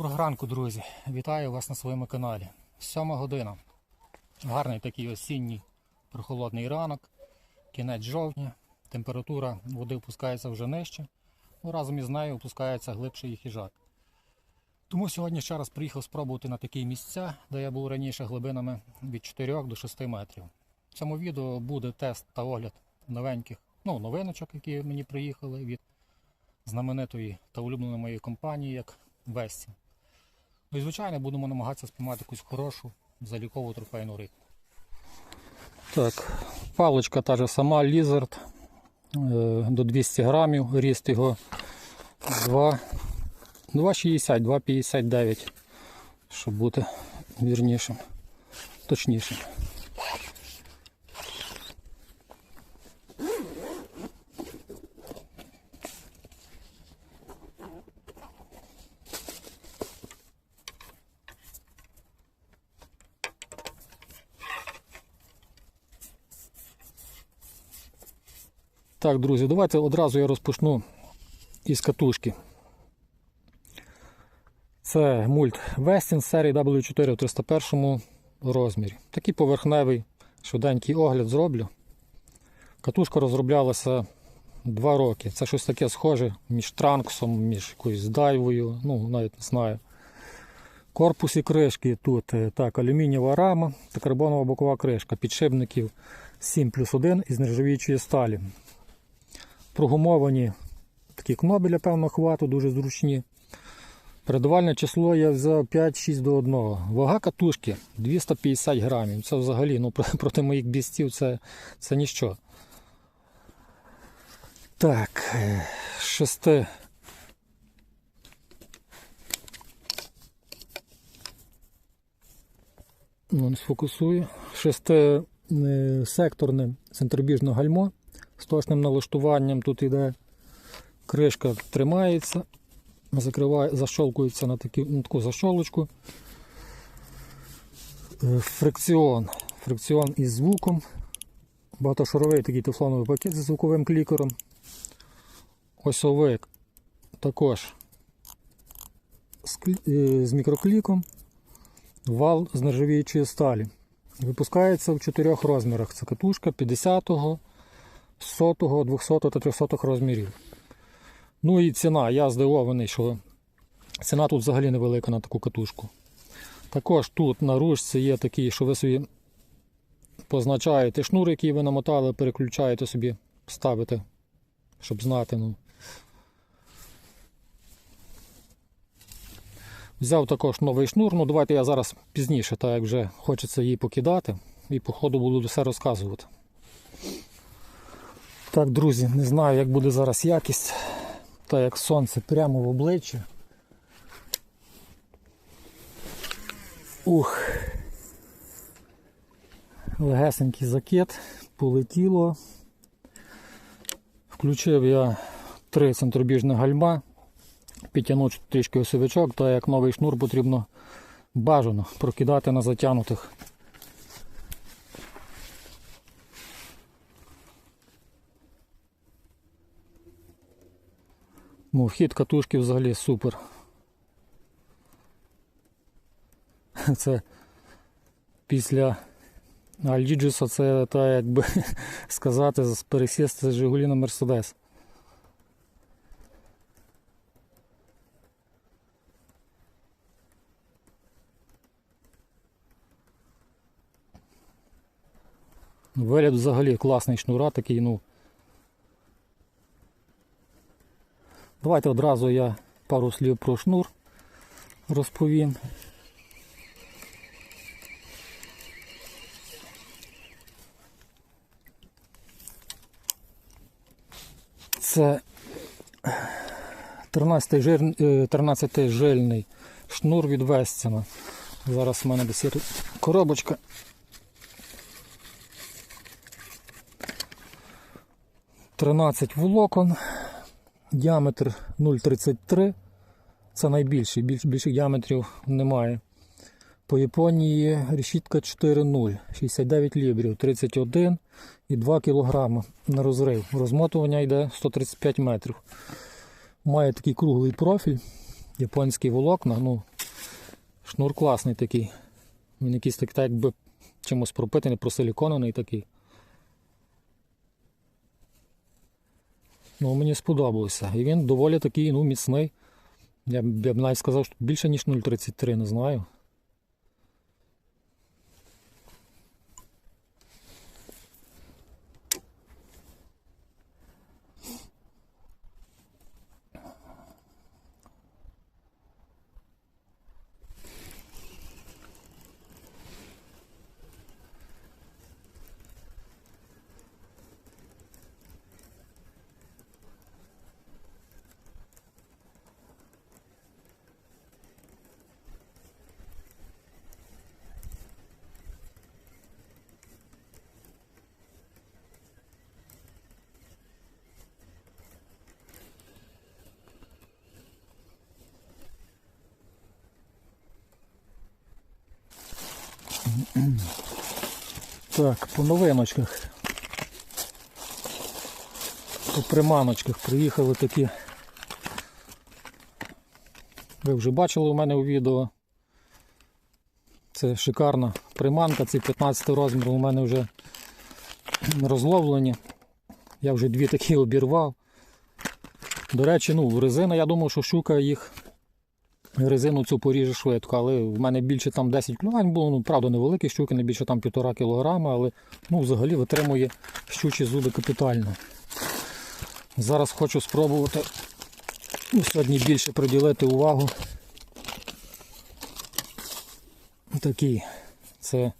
Доброго ранку, друзі! Вітаю вас на своєму каналі. Сьома година. Гарний такий осінній прохолодний ранок, кінець жовтня. Температура води опускається вже нижче. Ну, разом із нею опускається глибший хижак. Тому сьогодні ще раз приїхав спробувати на такі місця, де я був раніше глибинами від 4 до 6 метрів. В цьому відео буде тест та огляд новеньких ну, новиночок, які мені приїхали від знаменитої та улюбленої моєї компанії, як Весті. Ну і звичайно будемо намагатися спіймати якусь хорошу залікову трофейну рибу. Так, паличка та ж сама лізард е, до 200 грамів, ріст його 2, 2,60, 2,59, щоб бути вірнішим, точнішим. Так, друзі, давайте одразу я розпочну із катушки. Це мульт Westin серії W4 в 301 розмірі. Такий поверхневий, швиденький огляд зроблю. Катушка розроблялася 2 роки. Це щось таке схоже між транксом, між якоюсь дайвою, ну навіть не знаю. Корпус і кришки тут е, так, алюмінієва рама та карбонова бокова кришка. Підшипників 7 плюс 1 із нержавіючої сталі. Прогумовані такі кнопи для певного хвату, дуже зручні. Передавальне число я взяв 5-6 до 1. Вага катушки 250 грамів. Це взагалі ну, проти моїх бістів це, це ніщо. Так, е, шести. Ну, не сфокусую. Шестисекторне центробіжне гальмо з точним налаштуванням. Тут іде кришка тримається, закриває, защолкується на, такі, на таку защолочку. Е, Фрикціон. Фрикціон із звуком. Багатошаровий такий тефлоновий пакет зі звуковим клікером. Осьовик також е, з мікрокліком. Вал з нержавіючої сталі. Випускається в чотирьох розмірах. Це катушка 50-го, 100-го, 200-го та 300 розмірів. Ну і ціна. Я здивований, що ціна тут взагалі невелика на таку катушку. Також тут на ручці є такий, що ви собі позначаєте шнур, який ви намотали, переключаєте собі, ставите, щоб знати. Ну. Взяв також новий шнур. Ну давайте я зараз пізніше, так як вже хочеться її покидати, і по ходу буду все розказувати. Так, друзі, не знаю, як буде зараз якість, так як сонце прямо в обличчя. Ух. Легесенький закид, полетіло. Включив я три центробіжних гальма, підтягнув трішки осьовичок, так як новий шнур потрібно бажано прокидати на затягнутих. Ну, вхід катушки взагалі супер. Це після Альджіджуса це так якби сказати, пересісти з Жигулі на Мерседес. Вигляд взагалі класний шнура такий, ну. Давайте одразу я пару слів про шнур розповім. Це 13 жир, 13 жильний шнур від Вестіна. Зараз в мене десь є тут коробочка. Тринадцять волокон, діаметр 0,33. Це найбільший, більш, більших діаметрів немає. По Японії решітка 4,0, 69 лібрів, 31 і 2 кг на розрив. Розмотування йде 135 метрів. Має такий круглий профіль Японський волокна, ну, шнур класний такий. Він якийсь так, так якби чимось пропитаний, просиліконений такий. Ну, мені сподобався. І він доволі такий ну, міцний. Я б навіть сказав, що більше, ніж 0,33, не знаю. Так, по новиночках. По приманочках приїхали такі. Ви вже бачили у мене у відео. Це шикарна приманка, ці 15 розмір у мене вже розловлені. Я вже дві такі обірвав. До речі, ну, резина, я думав, що щука їх резину цю поріже швидко, але в мене більше там 10 клювань було, ну правда невеликі щуки, не більше там 1,5 кг, але ну, взагалі витримує щучі зуби капітально. Зараз хочу спробувати ну, сьогодні більше приділити увагу. Такий. Це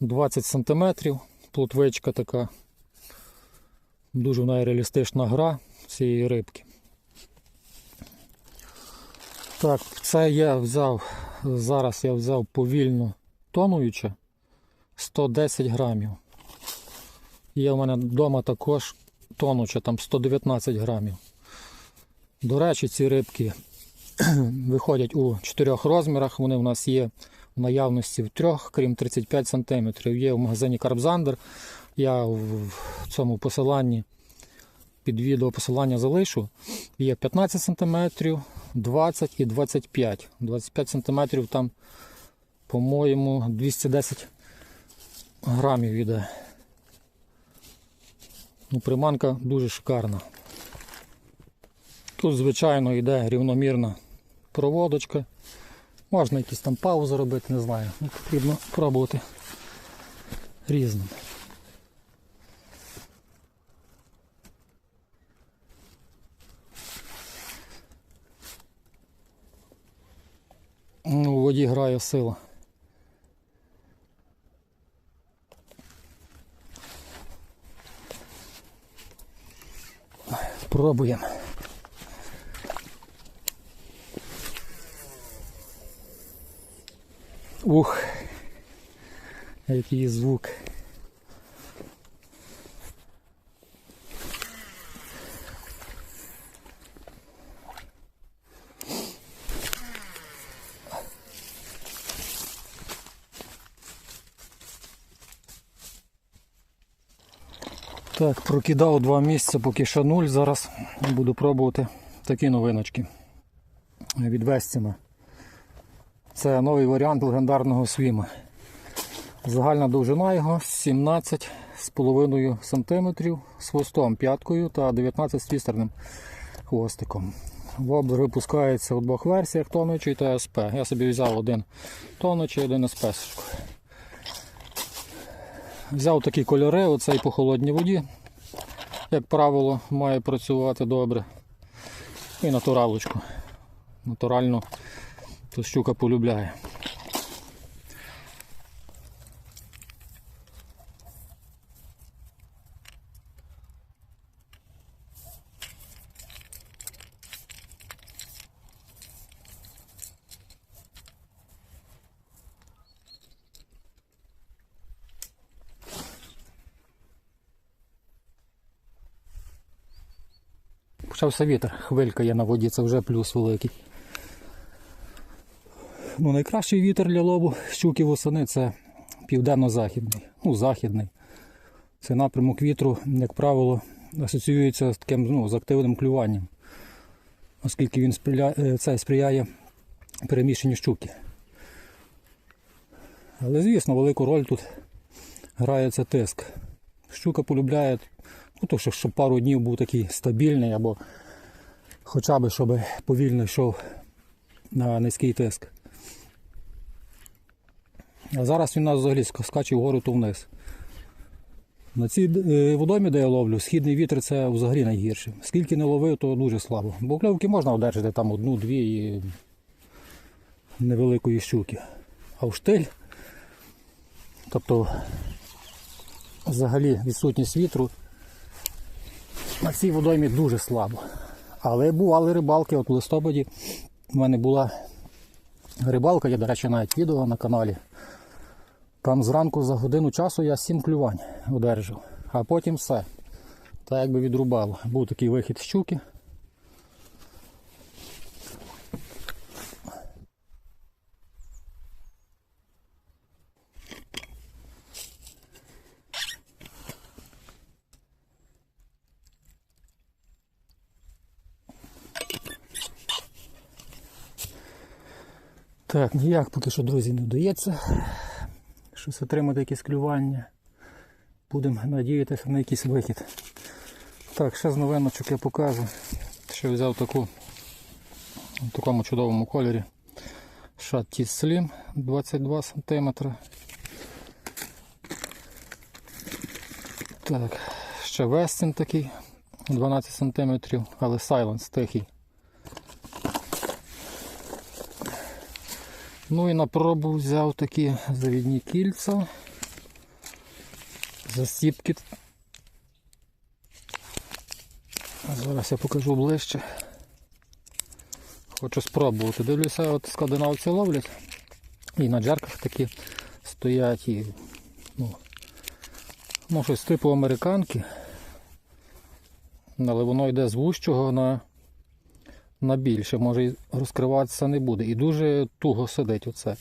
20 см, плотвичка така. Дуже найреалістична гра цієї рибки. Так, це я взяв, зараз я взяв повільно тонуюче 110 грамів. Є у мене вдома також тонуче, там 119 грамів. До речі, ці рибки виходять у чотирьох розмірах. Вони в нас є в наявності в трьох, крім 35 см. Є в магазині Карбзандер. Я в цьому посиланні під відео посилання залишу. Є 15 см, 20 і 25. 25 см там, по-моєму, 210 грамів йде. Ну, приманка дуже шикарна. Тут, звичайно, йде рівномірна проводочка. Можна якісь там паузи робити, не знаю. Ну, Потрібно пробувати різним. У воді грає сила. Спробуємо. Ух, який звук. Так, прокидав два місця, поки що нуль. Зараз буду пробувати такі новиночки від Вестіна. Це новий варіант легендарного свіма. Загальна довжина його 17,5 см з хвостом п'яткою та 19 з твістерним хвостиком. Воблер випускається у двох версіях тонучий та СП. Я собі взяв один тонучий, один СП. Взяв такі кольори, оцей по холодній воді. Як правило, має працювати добре. І натуралочку. Натурально то щука полюбляє. Почався вітер, хвилька є на воді, це вже плюс великий. Ну, найкращий вітер для лову щуки восени це південно-західний, ну, західний. Це напрямок вітру, як правило, асоціюється з таким ну, з активним клюванням. оскільки він сприяє, е, це сприяє переміщенню щуки. Але звісно, велику роль тут грає це тиск. Щука полюбляє, ну, то, що, щоб пару днів був такий стабільний, або хоча б щоб повільно йшов на низький тиск. А зараз він у нас взагалі скаче вгору то вниз. На цій е, водомі, де я ловлю, східний вітер це взагалі найгірше. Скільки не ловив, то дуже слабо. Бо кльовки можна одержати там одну-дві і невеликої щуки. А в штиль, тобто взагалі відсутність вітру, на цій водоймі дуже слабо. Але бували рибалки, от в листопаді в мене була рибалка, є, до речі, навіть відео на каналі. Там зранку за годину часу я сім клювань одержав, а потім все. Та якби відрубало. Був такий вихід щуки. Так, ніяк поки що, друзі, не вдається щось отримати якесь клювання. Будемо надіятися на якийсь вихід. Так, ще з новиночок я покажу, що взяв таку в такому чудовому кольорі. Шат Slim 22 см. Так, ще Вестін такий 12 см, але Silence тихий. Ну і на пробу взяв такі завідні кільця. Засіпки. Зараз я покажу ближче. Хочу спробувати. Дивлюся, от скандинавці ловлять. І на джерках такі стоять і ну, ну щось типу американки. Але воно йде з вущого на на більше, може розкриватися не буде. І дуже туго сидить оце.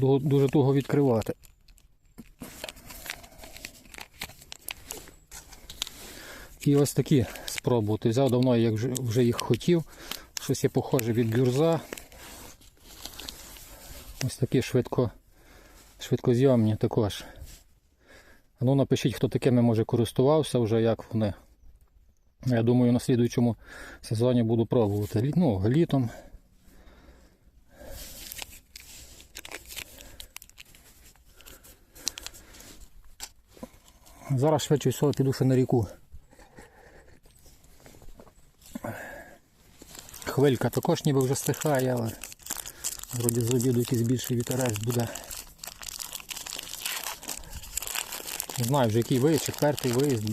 Дуже туго відкривати. І ось такі спробувати. Взяв давно, як вже- їх хотів. Щось є похоже від гюрза. Ось такі швидко, швидкозйомні також. Ну напишіть, хто такими може користувався вже, як вони. Я думаю, на слідуючому сезоні буду пробувати. Ну, літом. Зараз швидше всього піду ще на ріку. Хвилька також ніби вже стихає, але вроді з обіду якийсь більший вітерець буде. Не знаю вже який виїзд, четвертий виїзд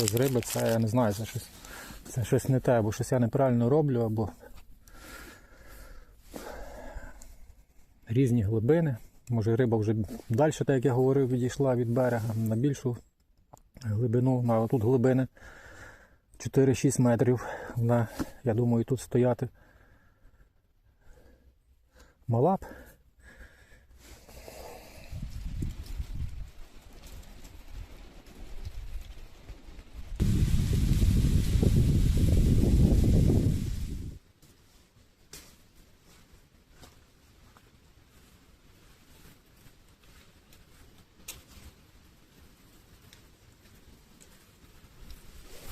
без риби, це я не знаю, це щось, це щось не те, або щось я неправильно роблю, або різні глибини. Може риба вже далі, так як я говорив, відійшла від берега на більшу глибину. Ну, А тут глибини 4-6 метрів. Вона, я думаю, тут стояти мала б.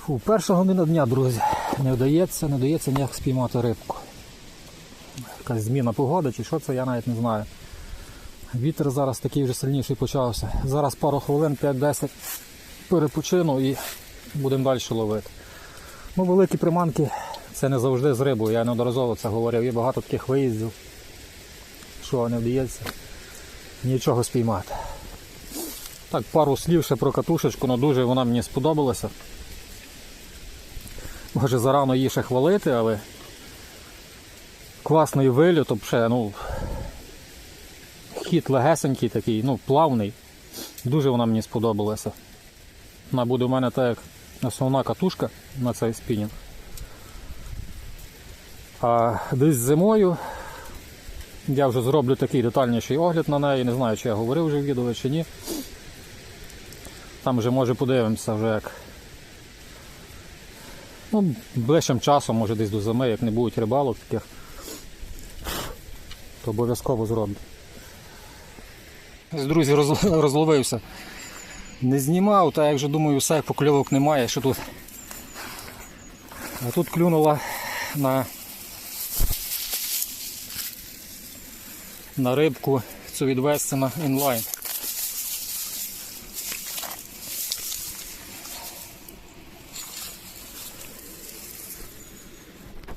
Фу, перша година дня, друзі. Не вдається, не вдається ніяк спіймати рибку. Якась зміна погоди чи що це, я навіть не знаю. Вітер зараз такий вже сильніший почався. Зараз пару хвилин, 5-10 перепочину і будемо далі ловити. Ну, великі приманки це не завжди з рибою, я неодноразово це говорив. Є багато таких виїздів, що не вдається нічого спіймати. Так, пару слів ще про катушечку, але дуже вона мені сподобалася. Може зарано її ще хвалити, але класний виліт, взагалі, ну, хід легесенький такий, ну, плавний. Дуже вона мені сподобалася. Вона буде у мене так як основна катушка на цей спінінг. А десь зимою я вже зроблю такий детальніший огляд на неї. Не знаю, чи я говорив вже в відео чи ні. Там вже може подивимося вже як Ну, ближчим часом, може десь до зими, як не будуть рибалок таких, то обов'язково зроблю. Друзі, роз- розловився. Не знімав, та як вже думаю, все, покльовок немає, що тут. А тут клюнула на, на рибку цю від Вестена інлайн.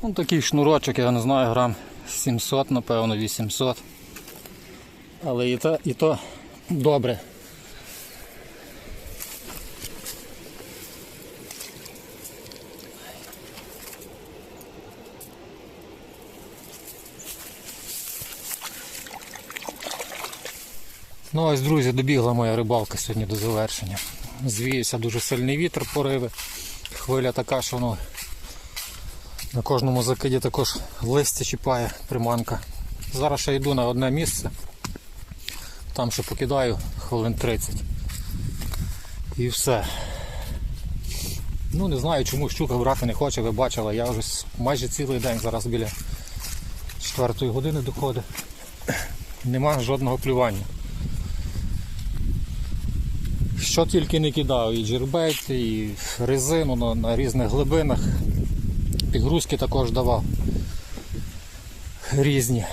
Ну, такий шнурочок, я не знаю, грам 700, напевно, 800. Але і то, і то добре. Ну ось, друзі, добігла моя рибалка сьогодні до завершення. Звіявся дуже сильний вітер, пориви. Хвиля така, що ну, на кожному закиді також листя чіпає приманка. Зараз ще йду на одне місце. Там ще покидаю хвилин 30. І все. Ну не знаю чому щука брати не хоче, ви бачили, я вже майже цілий день зараз біля 4 години доходить. Нема жодного клювання. Що тільки не кидав, і джербейт, і резину на, на різних глибинах. Підгрузки також давав. Різні.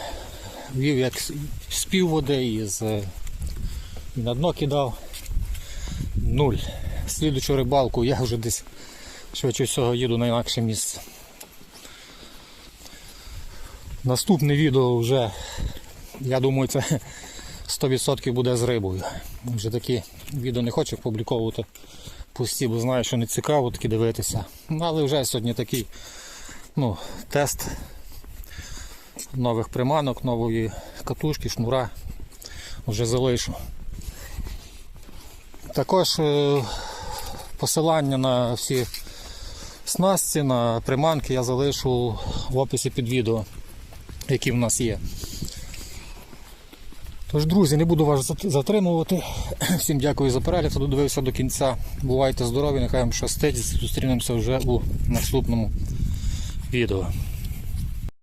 Вів як з- з пів води і, з, і на дно кидав. Нуль. Слідучу рибалку я вже десь швидше всього їду на інакше місце. Наступне відео вже, я думаю, це 100% буде з рибою. Вже такі відео не хочу публіковувати пусті, бо знаю, що не цікаво такі дивитися. Ну, Але вже сьогодні такий ну, тест нових приманок, нової катушки, шнура вже залишу. Також е, посилання на всі снасті, на приманки я залишу в описі під відео, які в нас є. Тож, друзі, не буду вас затримувати. Всім дякую за перегляд, хто додивився до кінця. Бувайте здорові, нехай вам щастить. Зустрінемося вже у наступному відео.